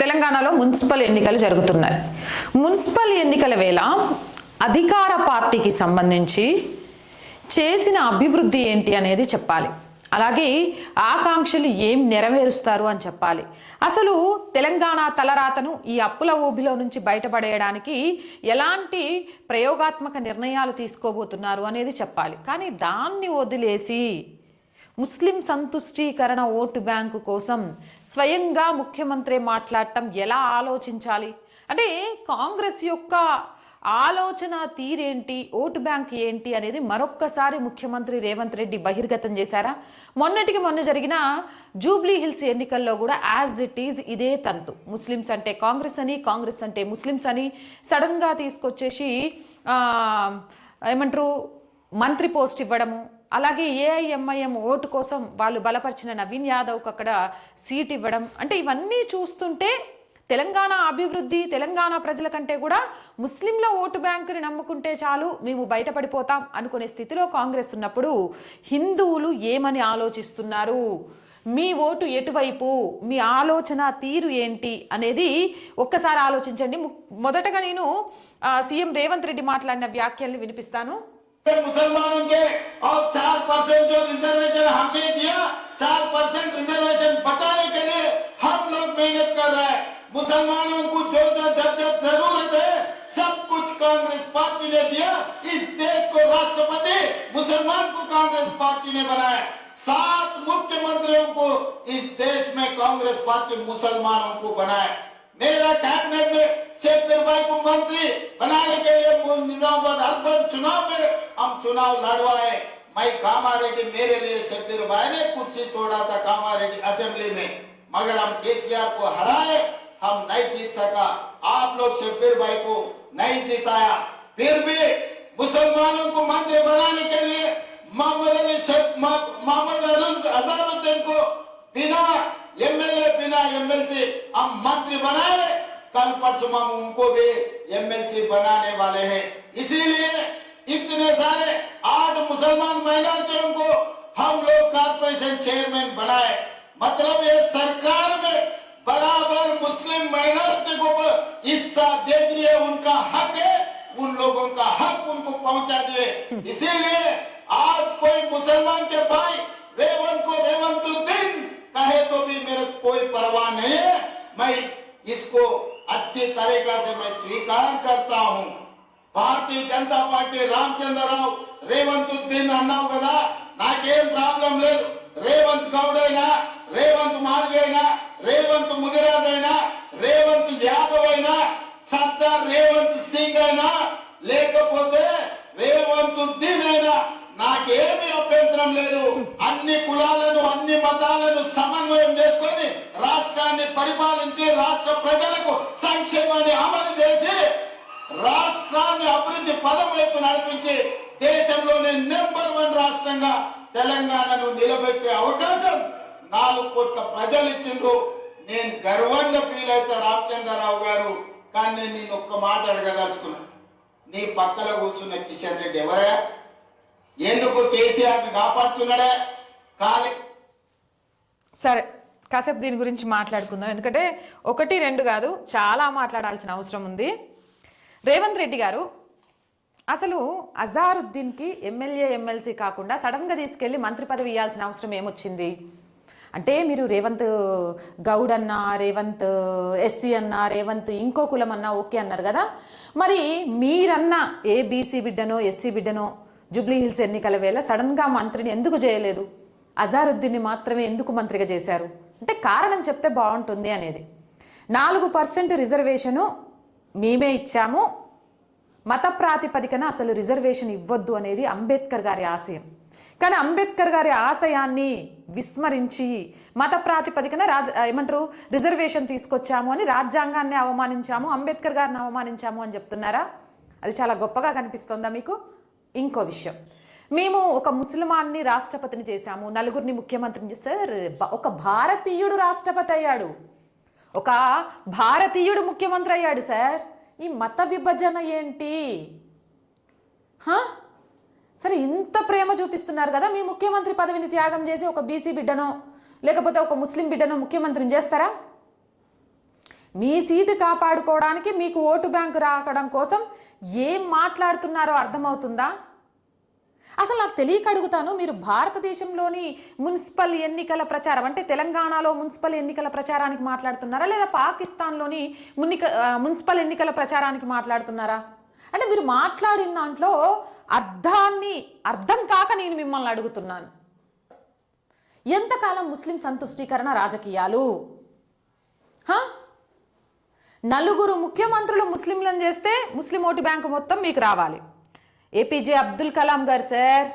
తెలంగాణలో మున్సిపల్ ఎన్నికలు జరుగుతున్నాయి. మున్సిపల్ ఎన్నికల వేళ అధికార పార్టీకి సంబంధించి చేసిన అభివృద్ధి ఏంటి అనేది చెప్పాలి. అలాగే ఆకాంక్షలు ఏం నెరవేరుస్తారు అని చెప్పాలి. అసలు తెలంగాణ తలరాతను ఈ అప్పుల ఊబిలో నుంచి బయటపడేయడానికి ఎలాంటి ప్రయోగాత్మక నిర్ణయాలు తీసుకోబోతున్నారు అనేది చెప్పాలి. కానీ దాన్ని వదిలేసి ముస్లిం సంతుష్టీకరణ ఓటు బ్యాంకు కోసం స్వయంగా ముఖ్యమంత్రి మాట్లాడటం ఎలా ఆలోచించాలి? అంటే కాంగ్రెస్ యొక్క ఆలోచన తీరేంటి? ఓటు బ్యాంక్ ఏంటి? అనేది మరొక్కసారి ముఖ్యమంత్రి రేవంత్ రెడ్డి బహిర్గతం చేశారా? మొన్నటికి మొన్న జరిగిన జూబ్లీ హిల్స్ ఎన్నికల్లో కూడా యాజ్ ఇట్ ఈజ్ ఇదే తంతు. ముస్లిమ్స్ అంటే కాంగ్రెస్ అని కాంగ్రెస్ అంటే ముస్లిమ్స్ అని సడన్గా తీసుకొచ్చేసి ఏమంటారు మంత్రి పోస్ట్ ఇవ్వడము అలాగే ఏఐఎంఐఎం ఓటు కోసం వాళ్ళు బలపరిచిన నవీన్ యాదవ్కి అక్కడ సీట్ ఇవ్వడం అంటే ఇవన్నీ చూస్తుంటే తెలంగాణ అభివృద్ధి తెలంగాణ ప్రజల కంటే కూడా ముస్లింల ఓటు బ్యాంకుని నమ్ముకుంటే చాలు మేము బయటపడిపోతాం అనుకునే స్థితిలో కాంగ్రెస్ ఉన్నప్పుడు హిందువులు ఏమని ఆలోచిస్తున్నారు? మీ ఓటు ఎటువైపు? మీ ఆలోచన తీరు ఏంటి? అనేది ఒక్కసారి ఆలోచించండి. మొదటగా నేను సీఎం రేవంత్ రెడ్డి మాట్లాడిన వ్యాఖ్యల్ని వినిపిస్తాను. ముసల్మాన్ चार परसेंट रिजर्वेशन बचाने के लिए हम लोग मेहनत कर रहे हैं। मुसलमानों को जो जो जब जब ज़रूरत है, सब कुछ कांग्रेस पार्टी ने दिया। इस देश को राष्ट्रपति मुसलमान को कांग्रेस पार्टी ने बनाया। सात मुख्यमंत्रियों को इस देश में कांग्रेस पार्टी मुसलमानों को बनाया। मेरा कैबिनेट में शेख भाई को मंत्री बनाने के लिए निजामाबाद अर्बन चुनाव में, हम चुनाव लड़वाए। मैं कामारेड्डी मेरे लिए शब्बीर भाई ने कुर्सी तोड़ा था कामारेड्डी असेंबली में। मगर हम केसीआर को हराए, हम नहीं जीत सका। आप लोग शब्बीर भाई को नहीं जिताया। फिर भी मुसलमानों को मंत्री बनाने के लिए मोहम्मद मोहम्मद अजहरुद्दीन को बिना एमएलए बिना एमएलसी हम मंत्री बनाए। कल परसों हम उनको भी एमएलसी बनाने वाले हैं। इसीलिए इतने सारे आठ मुसलमान महिलाओं को हम लोग कारपोरेशन चेयरमैन बनाए। मतलब ये सरकार में बराबर मुस्लिम माइनॉरिटी को हिस्सा दे दिए उनका हक है उन लोगों का हक उनको पहुँचा दिए। इसीलिए आज कोई मुसलमान के भाई रेवंत को रेवंतुद्दीन कहे तो भी मेरे कोई परवाह नहीं है। मैं इसको अच्छी तरीका से मैं स्वीकार करता हूँ। భారతీయ జనతా పార్టీ రామచంద్రరావు రేవంత్ ఉద్దీన్ అన్నావు కదా నాకేం ప్రాబ్లం లేదు. రేవంత్ గౌడ్ అయినా రేవంత్ మాధవి అయినా రేవంత్ ముదిరాజ్ అయినా రేవంత్ యాదవ్ అయినా సర్దార్ రేవంత్ సింగ్ అయినా లేకపోతే రేవంత్ ఉద్దీన్ అయినా నాకేమి అభ్యంతరం లేదు. అన్ని కులాలను అన్ని మతాలను సమన్వయం చేసుకొని రాష్ట్రాన్ని పరిపాలించి రాష్ట్ర ప్రజలకు సంక్షేమాన్ని అమలు చేసి రాష్ట్రాన్ని అభివృద్ధి పదం వైపు నడిపించి దేశంలోనే నెంబర్ వన్ రాష్ట్రంగా తెలంగాణను నిలబెట్టే అవకాశం నాలుగు కోట్ల ప్రజలు ఇచ్చిండ్రు. నేను గర్వంగా ఫీల్ అవుతా రామచంద్రరావు గారు కానీ నేను ఒక్క మాట అడగదలుచుకున్నాను నీ పక్కన కూర్చున్న కిషన్ రెడ్డి ఎవరా? ఎందుకు కేసీఆర్ని కాపాడుతున్నాడా? కాలి సరే కాసేపు దీని గురించి మాట్లాడుకుందాం. ఎందుకంటే ఒకటి రెండు కాదు చాలా మాట్లాడాల్సిన అవసరం ఉంది. రేవంత్ రెడ్డి గారు అసలు అజారుద్దీన్కి ఎమ్మెల్యే ఎమ్మెల్సీ కాకుండా సడన్గా తీసుకెళ్ళి మంత్రి పదవి ఇవ్వాల్సిన అవసరం ఏమొచ్చింది? అంటే మీరు రేవంత్ గౌడ్ అన్నా రేవంత్ ఎస్సీ అన్నా రేవంత్ ఇంకో కులం అన్నా ఓకే అన్నారు కదా? మరి మీరన్నా ఏ బీసీ బిడ్డనో ఎస్సీ బిడ్డనో జూబ్లీ హిల్స్ ఎన్నికల వేళ సడన్గా మంత్రిని ఎందుకు చేయలేదు? అజారుద్దీన్ని మాత్రమే ఎందుకు మంత్రిగా చేశారు? అంటే కారణం చెప్తే బాగుంటుంది అనేది. నాలుగు పర్సెంట్ రిజర్వేషను మేమే ఇచ్చాము. మత ప్రాతిపదికన అసలు రిజర్వేషన్ ఇవ్వద్దు అనేది అంబేద్కర్ గారి ఆశయం. కానీ అంబేద్కర్ గారి ఆశయాన్ని విస్మరించి మత ప్రాతిపదికన రాజ ఏమంటారు రిజర్వేషన్ తీసుకొచ్చాము అని రాజ్యాంగాన్ని అవమానించాము అంబేద్కర్ గారిని అవమానించాము అని చెప్తున్నారా? అది చాలా గొప్పగా కనిపిస్తోందా మీకు? ఇంకో విషయం. మేము ఒక ముస్లిమాన్ని రాష్ట్రపతిని చేశాము నలుగురిని ముఖ్యమంత్రిని చేశారు. ఒక భారతీయుడు రాష్ట్రపతి అయ్యాడు. ఒక భారతీయుడు ముఖ్యమంత్రి అయ్యాడు సార్. ఈ మత విభజన ఏంటి? సరే ఇంత ప్రేమ చూపిస్తున్నారు కదా మీ ముఖ్యమంత్రి పదవిని త్యాగం చేసి ఒక బీసీ బిడ్డనో లేకపోతే ఒక ముస్లిం బిడ్డనో ముఖ్యమంత్రిని చేస్తారా? మీ సీటు కాపాడుకోవడానికి మీకు ఓటు బ్యాంకు రాకడం కోసం ఏం మాట్లాడుతున్నారో అర్థమవుతుందా? అసలు నాకు తెలియక అడుగుతాను మీరు భారతదేశంలోని మున్సిపల్ ఎన్నికల ప్రచారం అంటే తెలంగాణలో మున్సిపల్ ఎన్నికల ప్రచారానికి మాట్లాడుతున్నారా లేదా పాకిస్తాన్లోని మున్నిక మున్సిపల్ ఎన్నికల ప్రచారానికి మాట్లాడుతున్నారా? అంటే మీరు మాట్లాడిన దాంట్లో అర్థాన్ని అర్థం కాక నేను మిమ్మల్ని అడుగుతున్నాను. ఎంతకాలం ముస్లిం సంతుష్టీకరణ రాజకీయాలు? నలుగురు ముఖ్యమంత్రులు ముస్లింలను చేస్తే ముస్లిం ఓటు బ్యాంకు మొత్తం మీకు రావాలి. ఏపీజే అబ్దుల్ కలాం గారు సార్.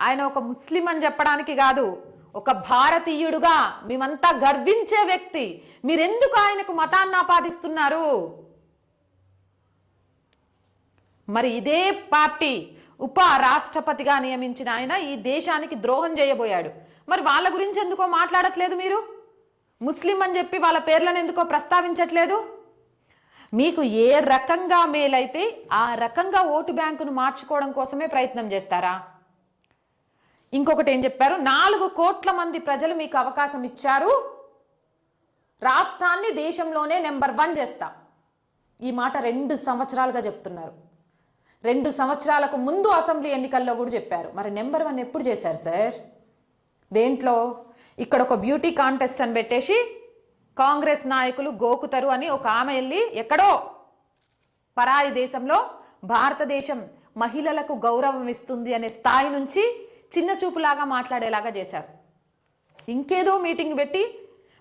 ఆయన ఒక ముస్లిం అని చెప్పడానికి కాదు ఒక భారతీయుడుగా మేమంతా గర్వించే వ్యక్తి. మీరెందుకు ఆయనకు మతాన్ని ఆపాదిస్తున్నారు? మరి ఇదే పార్టీ ఉప రాష్ట్రపతిగా నియమించిన ఆయన ఈ దేశానికి ద్రోహం చేయబోయాడు. మరి వాళ్ళ గురించి ఎందుకో మాట్లాడట్లేదు మీరు? ముస్లిం అని చెప్పి వాళ్ళ పేర్లను ఎందుకో ప్రస్తావించట్లేదు? మీకు ఏ రకంగా మేలైతే ఆ రకంగా ఓటు బ్యాంకును మార్చుకోవడం కోసమే ప్రయత్నం చేస్తారా? ఇంకొకటి ఏం చెప్పారు? నాలుగు కోట్ల మంది ప్రజలు మీకు అవకాశం ఇచ్చారు. రాష్ట్రాన్ని దేశంలోనే నెంబర్ వన్ చేస్తా. ఈ మాట రెండు సంవత్సరాలుగా చెప్తున్నారు. రెండు సంవత్సరాలకు ముందు అసెంబ్లీ ఎన్నికల్లో కూడా చెప్పారు. మరి నెంబర్ వన్ ఎప్పుడు చేశారు సార్? దేంట్లో? ఇక్కడ ఒక బ్యూటీ కాంటెస్ట్ అని పెట్టేసి కాంగ్రెస్ నాయకులు గోకుతరు అని ఒక ఆమె వెళ్ళి ఎక్కడో పరాయి దేశంలో భారతదేశం మహిళలకు గౌరవం ఇస్తుంది అనే స్థాయి నుంచి చిన్న చూపులాగా మాట్లాడేలాగా చేశారు. ఇంకేదో మీటింగ్ పెట్టి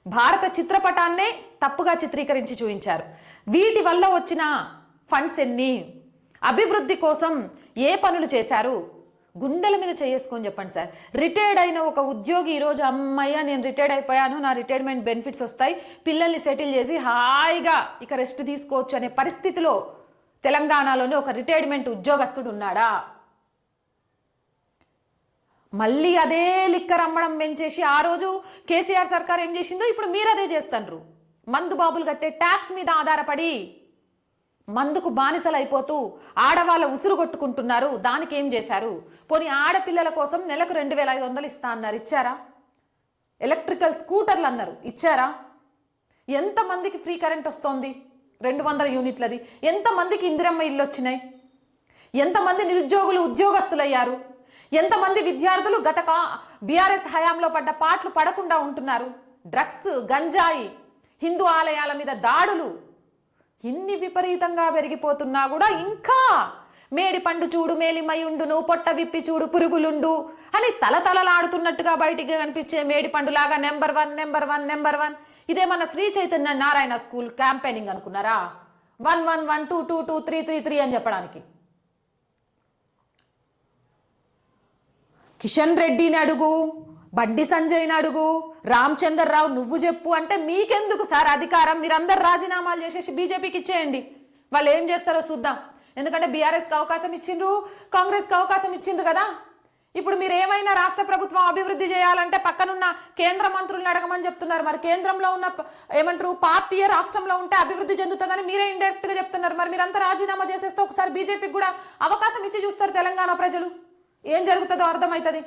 భారత చిత్రపటాన్నే తప్పుగా చిత్రీకరించి చూపించారు. వీటి వల్ల వచ్చిన ఫండ్స్ ఎన్ని? అభివృద్ధి కోసం ఏ పనులు చేశారు? గుండెల మీద చేసుకొని చెప్పండి సార్. రిటైర్డ్ అయిన ఒక ఉద్యోగి ఈరోజు అమ్మయ్య నేను రిటైర్డ్ అయిపోయాను నా రిటైర్మెంట్ బెనిఫిట్స్ వస్తాయి. పిల్లల్ని సెటిల్ చేసి హాయిగా ఇక రెస్ట్ తీసుకోవచ్చు అనే పరిస్థితిలో తెలంగాణలోనే ఒక రిటైర్మెంట్ ఉద్యోగస్తుడు ఉన్నాడా? మళ్ళీ అదే లిక్కర్ అమ్మడం పెంచేసి ఆ రోజు కేసీఆర్ సర్కార్ ఏం చేసిందో ఇప్పుడు మీరు అదే చేస్తారు మందు బాబులు కట్టే ట్యాక్స్ మీద ఆధారపడి మందుకు బానిసలైపోతూ ఆడవాళ్ళ ఉసురు కొట్టుకుంటున్నారు. దానికి ఏం చేశారు? పోనీ ఆడపిల్లల కోసం నెలకు రెండు వేల ఐదు వందలు ఇస్తా అన్నారు. ఇచ్చారా? ఎలక్ట్రికల్ స్కూటర్లు అన్నారు. ఇచ్చారా? ఎంతమందికి ఫ్రీ కరెంట్ వస్తోంది? రెండు వందల యూనిట్లది. ఎంతమందికి ఇందిరమ్మ ఇల్లు వచ్చినాయి? ఎంతమంది నిరుద్యోగులు ఉద్యోగస్తులయ్యారు? ఎంతమంది విద్యార్థులు గత కా బీఆర్ఎస్ హయాంలో పడ్డ పాటలు పడకుండా ఉంటున్నారు? డ్రగ్స్ గంజాయి హిందూ ఆలయాల మీద దాడులు ఎన్ని విపరీతంగా పెరిగిపోతున్నా కూడా ఇంకా మేడి పండు చూడు మేలిమయుండును పొట్ట విప్పి చూడు పురుగులుండు అని తలతలలాడుతున్నట్టుగా బయటికి కనిపించే మేడి పండులాగా number one number one number one. ఇదే మన శ్రీ చైతన్య నారాయణ స్కూల్ క్యాంపెయినింగ్ అనుకున్నారా? One one one two two two three three three అని చెప్పడానికి. కిషన్ రెడ్డిని అడుగు. బండి సంజయ్ని అడుగు. రామచంద్రరావు నువ్వు చెప్పు అంటే మీకెందుకు సార్ అధికారం? మీరందరు రాజీనామాలు చేసేసి బీజేపీకి ఇచ్చేయండి. వాళ్ళు ఏం చేస్తారో చూద్దాం. ఎందుకంటే బీఆర్ఎస్కి అవకాశం ఇచ్చిండ్రు కాంగ్రెస్కి అవకాశం ఇచ్చిండ్రు కదా. ఇప్పుడు మీరు ఏమైనా రాష్ట్ర ప్రభుత్వం అభివృద్ధి చేయాలంటే పక్కనున్న కేంద్ర మంత్రులను అడగమని చెప్తున్నారు. మరి కేంద్రంలో ఉన్న ఏమంటారు పార్టీ రాష్ట్రంలో ఉంటే అభివృద్ధి చెందుతుందని మీరే ఇండైరెక్ట్గా చెప్తున్నారు. మరి మీరంతా రాజీనామా చేసేస్తే ఒకసారి బీజేపీకి కూడా అవకాశం ఇచ్చి చూస్తారు తెలంగాణ ప్రజలు. ఏం జరుగుతుందో అర్థమవుతుంది?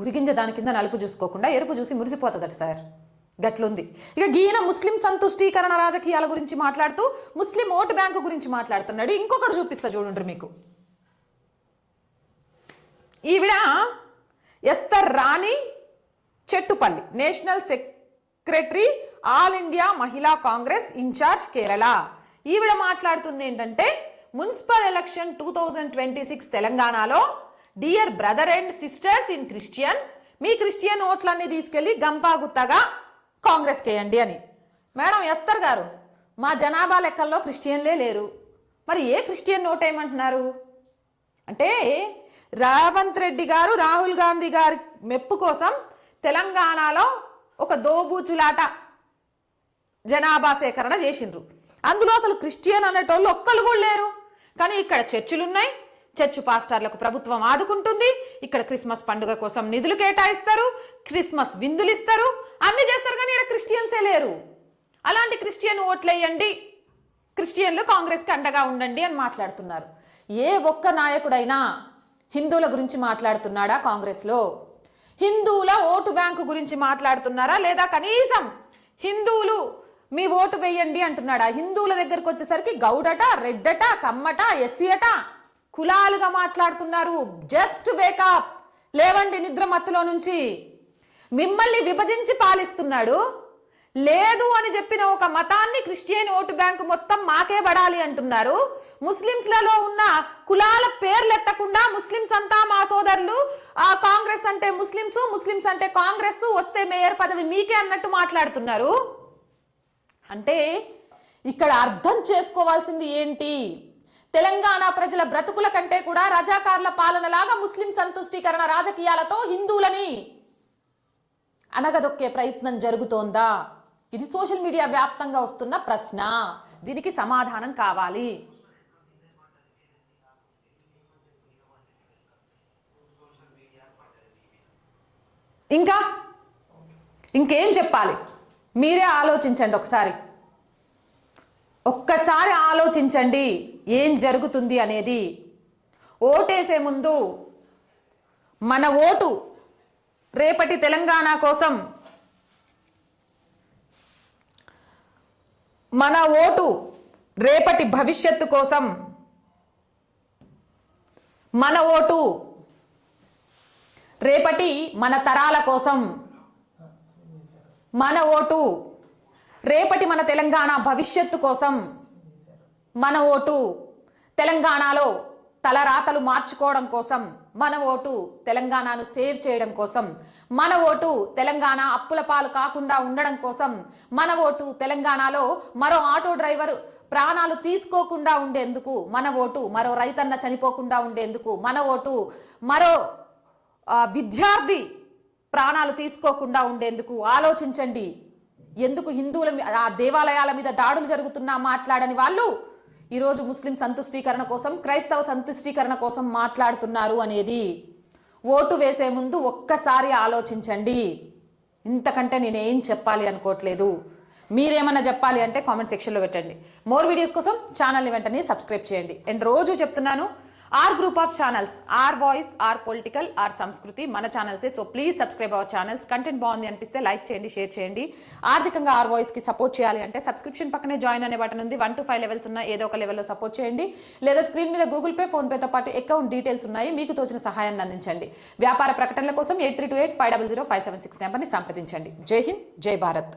గురిగింజ దాని కింద నలుపు చూసుకోకుండా ఎరుపు చూసి మురిసిపోతుందట సార్. గట్లుంది. ఇక గీన ముస్లిం సంతుష్టీకరణ రాజకీయాల గురించి మాట్లాడుతూ ముస్లిం ఓటు బ్యాంకు గురించి మాట్లాడుతున్నాడు. ఇంకొకటి చూపిస్తా చూడండి మీకు. ఈవిడ Esther Rani Chettupalli national secretary all India Mahila Congress in charge Kerala. ఈవిడ మాట్లాడుతుంది ఏంటంటే municipal election two thousand twenty six తెలంగాణలో dear brother and sisters in Christian me Christian ఓట్లన్నీ తీసుకెళ్ళి గంపాగుత్తగా కాంగ్రెస్కి వేయండి అని. మేడం ఎస్తర్ గారు మా జనాభా లెక్కల్లో క్రిస్టియన్లే లేరు. మరి ఏ క్రిస్టియన్ ఓట్ ఏమంటున్నారు అంటే రేవంత్ రెడ్డి గారు రాహుల్ గాంధీ గారి మెప్పు కోసం తెలంగాణలో ఒక దోబూచులాట జనాభా సేకరణ చేసిండ్రు. అందులో అసలు క్రిస్టియన్ అనేటోళ్ళు ఒక్కరు కూడా లేరు. కానీ ఇక్కడ చర్చిలున్నాయి చర్చ్ పాస్టర్లకు ప్రభుత్వం ఆదుకుంటుంది. ఇక్కడ క్రిస్మస్ పండుగ కోసం నిధులు కేటాయిస్తారు. క్రిస్మస్ విందులు ఇస్తారు. అన్ని చేస్తారు కానీ ఇక్కడ క్రిస్టియన్సే లేరు. అలాంటి క్రిస్టియన్ ఓట్లేయండి. క్రిస్టియన్లు కాంగ్రెస్కి అండగా ఉండండి అని మాట్లాడుతున్నారు. ఏ ఒక్క నాయకుడైనా హిందువుల గురించి మాట్లాడుతున్నాడా కాంగ్రెస్లో? హిందువుల ఓటు బ్యాంకు గురించి మాట్లాడుతున్నారా? లేదా కనీసం హిందువులు మీ ఓటు వేయండి అంటున్నాడా? హిందువుల దగ్గరకు వచ్చేసరికి గౌడట రెడ్డట కమ్మట ఎస్సీ అట కులాలుగా మాట్లాడుతున్నారు. జస్ట్ వేకప్ లేవండి నిద్ర మత్తులో నుంచి. మిమ్మల్ని విభజించి పాలిస్తున్నాడు. లేదు అని చెప్పిన ఒక మతాన్ని క్రిస్టియన్ ఓటు బ్యాంకు మొత్తం మాకే పడాలి అంటున్నారు. ముస్లింస్లలో ఉన్న కులాల పేర్లు ఎత్తకుండా ముస్లింస్ అంతా మా సోదరులు ఆ కాంగ్రెస్ అంటే ముస్లింస్ ముస్లింస్ అంటే కాంగ్రెస్ వస్తే మేయర్ పదవి మీకే అన్నట్టు మాట్లాడుతున్నారు. అంటే ఇక్కడ అర్థం చేసుకోవాల్సింది ఏంటి? తెలంగాణ ప్రజల బ్రతుకుల కంటే కూడా రజాకార్ల పాలనలాగా ముస్లిం సంతుష్టీకరణ రాజకీయాలతో హిందువులని అనగదొక్కే ప్రయత్నం జరుగుతోందా? ఇది సోషల్ మీడియా వ్యాప్తంగా వస్తున్న ప్రశ్న. దీనికి సమాధానం కావాలి. ఇంకా? ఇంకేం చెప్పాలి? మీరే ఆలోచించండి ఒకసారి. ఒక్కసారి ఆలోచించండి. ఏం జరుగుతుంది అనేది ఓటేసే ముందు మన ఓటు రేపటి తెలంగాణ కోసం మన ఓటు రేపటి భవిష్యత్తు కోసం మన ఓటు రేపటి మన తరాల కోసం మన ఓటు రేపటి మన తెలంగాణ భవిష్యత్తు కోసం మన ఓటు. తెలంగాణలో తలరాతలు మార్చుకోవడం కోసం మన ఓటు తెలంగాణను సేవ్ చేయడం కోసం మన ఓటు తెలంగాణ అప్పుల పాలు కాకుండా ఉండడం కోసం మన ఓటు తెలంగాణలో మరో ఆటో డ్రైవర్ ప్రాణాలు తీసుకోకుండా ఉండేందుకు మన ఓటు మరో రైతన్న చనిపోకుండా ఉండేందుకు మన ఓటు మరో విద్యార్థి ప్రాణాలు తీసుకోకుండా ఉండేందుకు ఆలోచించండి. ఎందుకు హిందువుల ఆ దేవాలయాల మీద దాడులు జరుగుతున్నా మాట్లాడని వాళ్ళు ఈరోజు ముస్లిం సంతుష్టీకరణ కోసం క్రైస్తవ సంతుష్టీకరణ కోసం మాట్లాడుతున్నారు అనేది. ఓటు వేసే ముందు ఒక్కసారి ఆలోచించండి. ఇంతకంటే నేనేం చెప్పాలి అనుకోవట్లేదు. మీరేమన్నా చెప్పాలి అంటే కామెంట్ సెక్షన్లో పెట్టండి. మోర్ వీడియోస్ కోసం ఛానల్ని వెంటనే సబ్స్క్రైబ్ చేయండి. అండ్ రోజు చెప్తున్నాను R group of channels R voice R political R Samskruthi మన ఛానల్సే. So please subscribe our channels. Content బాగుంది అనిపిస్తే లైక్ చేయండి షేర్ చేయండి. ఆర్థికంగా ఆర్ వాయిస్కి సపోర్ట్ చేయాలి అంటే సబ్స్క్రిప్షన్ పక్కనే జాయిన్ అనే బటన్ ఉంది. వన్ టు ఫైవ్ లెవెల్స్ ఉన్న ఏదో ఒక లెవెల్లో సపోర్ట్ చేయండి. లేదా స్క్రీన్ మీద గూగుల్ పే ఫోన్పేతో పాటు అకౌంట్ డీటెయిల్స్ ఉన్నాయి. మీకు తోచిన సహాయాన్ని అందించండి. వ్యాపార ప్రకటనల కోసం eight three two eight five double zero five seven six నెంబర్ని సంప్రదించండి. జై హింద్ జై భారత్.